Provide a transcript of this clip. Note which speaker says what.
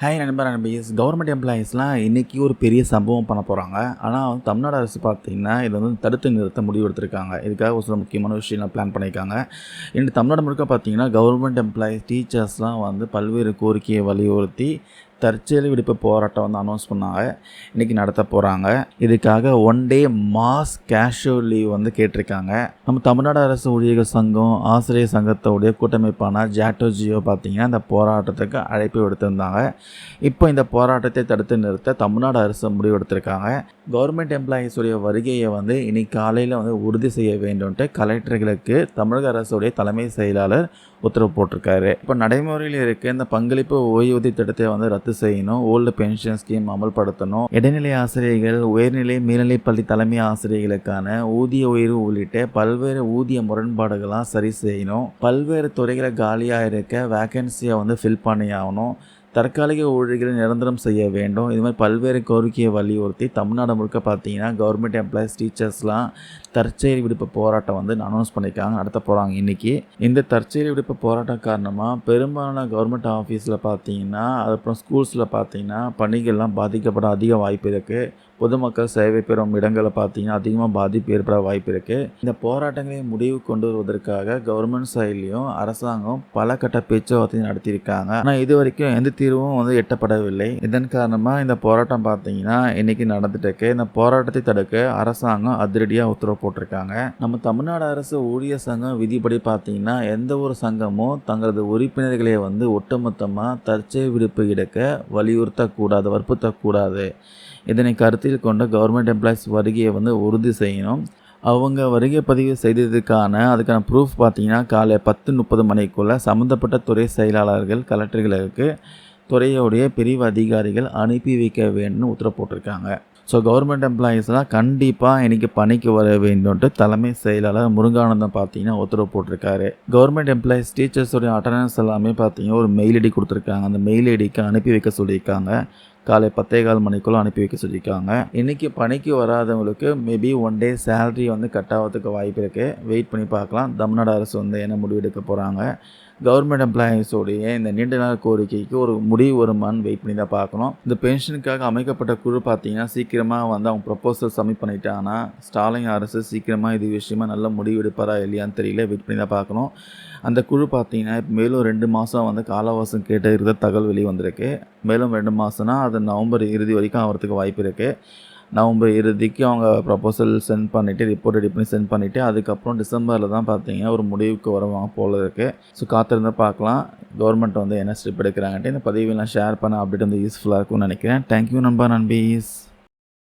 Speaker 1: Hi நண்பர் நண்பீஸ். Government எம்ப்ளாயீஸ்லாம் இன்றைக்கி ஒரு பெரிய சம்பவம் பண்ண போகிறாங்க ஆனால் வந்து தமிழ்நாடு அரசு பார்த்தீங்கன்னா இதை வந்து தடுத்து நிறுத்த முடிவு எடுத்திருக்காங்க. இதுக்காக ஒரு சில முக்கியமான விஷயம்லாம் பிளான் பண்ணியிருக்காங்க. இன்று தமிழ்நாடு முழுக்க பார்த்தீங்கன்னா கவர்மெண்ட் எம்ப்ளாயீஸ் டீச்சர்ஸ்லாம் வந்து பல்வேறு கோரிக்கையை வலியுறுத்தி தற்செயல் விடுப்பு போராட்டம் வந்து அனௌன்ஸ் பண்ணாங்க. இன்றைக்கி நடத்த போகிறாங்க இதுக்காக one day mass casual leave வந்து கேட்டிருக்காங்க. நம்ம தமிழ்நாடு அரசு ஊழியர்கள் சங்கம் ஆசிரியர் சங்கத்தோடைய கூட்டமைப்பான ஜாட்டோ ஜியோ பார்த்தீங்கன்னா இந்த போராட்டத்துக்கு அழைப்பு விடுத்திருந்தாங்க. இப்போ இந்த போராட்டத்தை தடுத்து நிறுத்த தமிழ்நாடு அரசு முடிவு எடுத்திருக்காங்க. கவர்மெண்ட் எம்ப்ளாயீஸுடைய வருகையை வந்து இன்னைக்கு காலையில் வந்து உறுதி செய்ய வேண்டும்ட்டு கலெக்டர்களுக்கு தமிழக அரசுடைய தலைமை செயலாளர் உத்தரவு போட்டிருக்காரு. இப்போ நடைமுறையில் இருக்க இந்த பங்களிப்பு ஓய்வூதிய திட்டத்தை வந்து ரத்து செய்யணும் ஓல்டு பென்ஷன் ஸ்கீம் அமல்படுத்தணும். இடைநிலை ஆசிரியர்கள் உயர்நிலை மேல்நிலை பள்ளி தலைமை ஆசிரியர்களுக்கான ஊதிய உயர்வு உள்ளிட்ட பல்வேறு ஊதிய முரண்பாடுகள்லாம் சரி செய்யணும். பல்வேறு துறைகளை காலியாக இருக்க வேக்கன்சியை வந்து ஃபில் பண்ணி ஆகணும். தற்காலிக ஊழியர்களை நிரந்தரம் செய்ய வேண்டும். இது மாதிரி பல்வேறு கோரிக்கையை வலியுறுத்தி தமிழ்நாடு முழுக்க பார்த்தீங்கன்னா கவர்மெண்ட் எம்ப்ளாயிஸ் டீச்சர்ஸ்லாம் தற்செயல் விடுப்பு போராட்டம் வந்து அனௌன்ஸ் பண்ணியிருக்காங்க நடத்த போகிறாங்க இன்றைக்கி இந்த தற்செயல் விடுப்பு போராட்டம் காரணமாக பெரும்பாலான கவர்மெண்ட் ஆஃபீஸில் பார்த்தீங்கன்னா அதுக்கப்புறம் ஸ்கூல்ஸில் பார்த்தீங்கன்னா பணிகள்லாம் பாதிக்கப்பட அதிக வாய்ப்பு இருக்குது பொதுமக்கள் சேவை பெறும் இடங்களை பார்த்தீங்கன்னா அதிகமாக பாதிப்பு ஏற்பட வாய்ப்பு இருக்குது இந்த போராட்டங்களை முடிவு கொண்டு வருவதற்காக கவர்மெண்ட் சைட்லேயும் அரசாங்கம் பல கட்ட பேச்சுவார்த்தை நடத்தியிருக்காங்க. ஆனால் இது வரைக்கும் எந்த தீர்வும் வந்து எட்டப்படவில்லை. இதன் காரணமாக இந்த போராட்டம் பார்த்தீங்கன்னா இன்றைக்கி நடந்துட்டு இருக்கு. இந்த போராட்டத்தை தடுக்க அரசாங்கம் அதிரடியாக உத்தரவு போட்டிருக்காங்க. நம்ம தமிழ்நாடு அரசு ஊழியர் சங்கம் விதிப்படி பார்த்தீங்கன்னா எந்த ஒரு சங்கமும் தங்களது உறுப்பினர்களை வந்து ஒட்டுமொத்தமாக தற்செயல் விடுப்பு எடுக்க வலியுறுத்தக்கூடாது வற்புறுத்தக்கூடாது. இதனை கருத்தில் கொண்ட கவர்மெண்ட் எம்ப்ளாயிஸ் வருகையை வந்து உறுதி செய்யணும். அவங்க வருகை பதிவு செய்ததுக்கான அதுக்கான ப்ரூஃப் பார்த்தீங்கன்னா காலை பத்து முப்பது மணிக்குள்ளே சம்மந்தப்பட்ட துறை செயலாளர்கள் கலெக்டர்களுக்கு துறையோடைய பிரிவு அதிகாரிகள் அனுப்பி வைக்க வேண்டும்னு உத்தரவு போட்டிருக்காங்க ஸோ கவர்மெண்ட் எம்ப்ளாயீஸ்லாம் கண்டிப்பாக இன்றைக்கி பணிக்கு வர வேண்டும்ன்ட்டு தலைமை செயலாளர் முருகானந்தம் பார்த்தீங்கன்னா உத்தரவு போட்டிருக்காரு கவர்மெண்ட் எம்ப்ளாயீஸ் டீச்சர்ஸோடைய அட்டண்டன்ஸ் எல்லாமே பார்த்தீங்கன்னா ஒரு மெயில் ஐடி கொடுத்துருக்காங்க. அந்த மெயில் ஐடிக்கு அனுப்பி வைக்க சொல்லியிருக்காங்க. காலை பத்தே கால் மணிக்குள்ளே அனுப்பி வைக்க சொல்லியிருக்காங்க. இன்றைக்கி பணிக்கு வராதவங்களுக்கு மேபி ஒன் டே சேலரி வந்து கட் ஆகிறதுக்கு வாய்ப்பு இருக்குது வெயிட் பண்ணி பார்க்கலாம். தமிழ்நாடு அரசு வந்து என்ன முடிவெடுக்க போகிறாங்க கவர்மெண்ட் எம்ப்ளாயீஸோடைய இந்த நீண்ட நாள் கோரிக்கைக்கு ஒரு முடிவு வருமானு வெயிட் பண்ணி தான் பார்க்கணும். இந்த பென்ஷனுக்காக அமைக்கப்பட்ட குழு பார்த்தீங்கன்னா சீக்கிரமாக வந்து அவங்க ப்ரொப்போசல் சப்மிட் பண்ணிட்டாங்கன்னா ஸ்டாலின் அரசு சீக்கிரமாக இது விஷயமா நல்ல முடிவு எடுப்பாரா இல்லையான்னு தெரியல. வெயிட் பண்ணி தான் பார்க்கணும். அந்த குழு பார்த்தீங்கன்னா மேலும் ரெண்டு மாதம் வந்து காலவாசம் கேட்டு இருக்கிற தகவல் வெளியே வந்திருக்கு மேலும் ரெண்டு மாதம்னா அது நவம்பர் இறுதி வரைக்கும் ஆகிறதுக்கு வாய்ப்பு இருக்குது நவம்பர் இறுதிக்கு அவங்க ப்ரப்போசல் சென்ட் பண்ணிவிட்டு ரிப்போர்ட் ரெடி பண்ணி சென்ட் பண்ணிவிட்டு அதுக்கப்புறம் டிசம்பரில் தான் பார்த்தீங்கன்னா ஒரு முடிவுக்கு வருவாங்க போல இருக்குது ஸோ காத்திருந்து பார்க்கலாம். கவர்மெண்ட் வந்து என்ன ஸ்டெப் எடுக்கிறாங்கன்ட்டு இந்த பதிவுலாம் ஷேர் பண்ண அப்டேட் வந்து யூஸ்ஃபுல்லாக இருக்கும்னு நினைக்கிறேன். தேங்க்யூ நண்பா நண்பீஸ்.